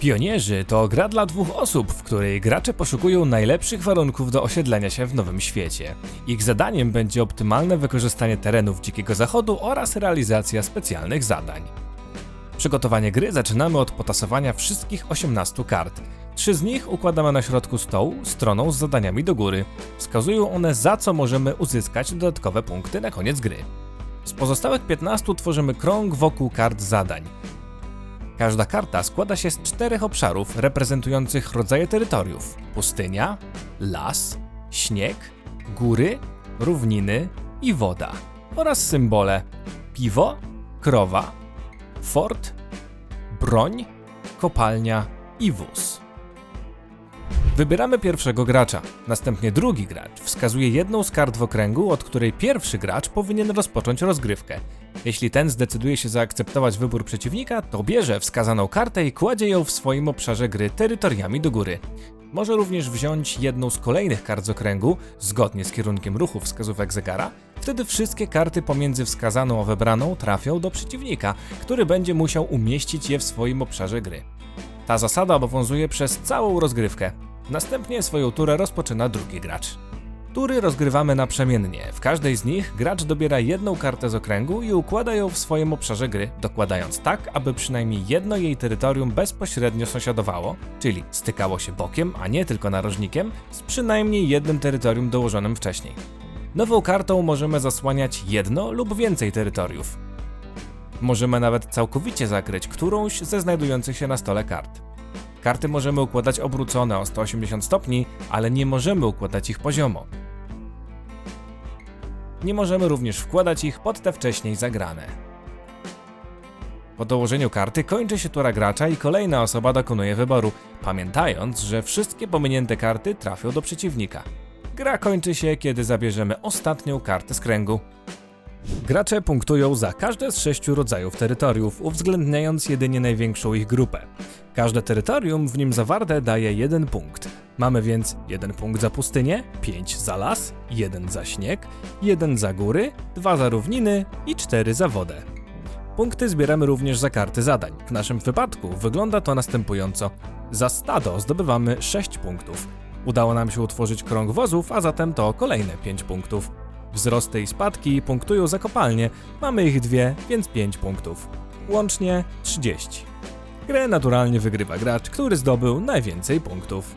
Pionierzy to gra dla dwóch osób, w której gracze poszukują najlepszych warunków do osiedlenia się w nowym świecie. Ich zadaniem będzie optymalne wykorzystanie terenów Dzikiego Zachodu oraz realizacja specjalnych zadań. Przygotowanie gry zaczynamy od potasowania wszystkich 18 kart. Trzy z nich układamy na środku stołu, stroną z zadaniami do góry. Wskazują one za co możemy uzyskać dodatkowe punkty na koniec gry. Z pozostałych 15 tworzymy krąg wokół kart zadań. Każda karta składa się z czterech obszarów reprezentujących rodzaje terytoriów: pustynia, las, śnieg, góry, równiny i woda oraz symbole piwo, krowa, fort, broń, kopalnia i wóz. Wybieramy pierwszego gracza, następnie drugi gracz wskazuje jedną z kart w okręgu, od której pierwszy gracz powinien rozpocząć rozgrywkę. Jeśli ten zdecyduje się zaakceptować wybór przeciwnika, to bierze wskazaną kartę i kładzie ją w swoim obszarze gry terytoriami do góry. Może również wziąć jedną z kolejnych kart z okręgu, zgodnie z kierunkiem ruchu wskazówek zegara, wtedy wszystkie karty pomiędzy wskazaną a wybraną trafią do przeciwnika, który będzie musiał umieścić je w swoim obszarze gry. Ta zasada obowiązuje przez całą rozgrywkę. Następnie swoją turę rozpoczyna drugi gracz. Tury rozgrywamy naprzemiennie. W każdej z nich gracz dobiera jedną kartę z okręgu i układa ją w swoim obszarze gry, dokładając tak, aby przynajmniej jedno jej terytorium bezpośrednio sąsiadowało, czyli stykało się bokiem, a nie tylko narożnikiem, z przynajmniej jednym terytorium dołożonym wcześniej. Nową kartą możemy zasłaniać jedno lub więcej terytoriów. Możemy nawet całkowicie zakryć którąś ze znajdujących się na stole kart. Karty możemy układać obrócone o 180 stopni, ale nie możemy układać ich poziomo. Nie możemy również wkładać ich pod te wcześniej zagrane. Po dołożeniu karty kończy się tura gracza i kolejna osoba dokonuje wyboru, pamiętając, że wszystkie pominięte karty trafią do przeciwnika. Gra kończy się, kiedy zabierzemy ostatnią kartę z kręgu. Gracze punktują za każde z sześciu rodzajów terytoriów, uwzględniając jedynie największą ich grupę. Każde terytorium w nim zawarte daje jeden punkt. Mamy więc jeden punkt za pustynię, 5 za las, jeden za śnieg, jeden za góry, dwa za równiny i cztery za wodę. Punkty zbieramy również za karty zadań. W naszym wypadku wygląda to następująco. Za stado zdobywamy 6 punktów. Udało nam się utworzyć krąg wozów, a zatem to kolejne 5 punktów. Wzrosty i spadki punktują za kopalnie. Mamy ich dwie, więc 5 punktów. Łącznie 30. Grę naturalnie wygrywa gracz, który zdobył najwięcej punktów.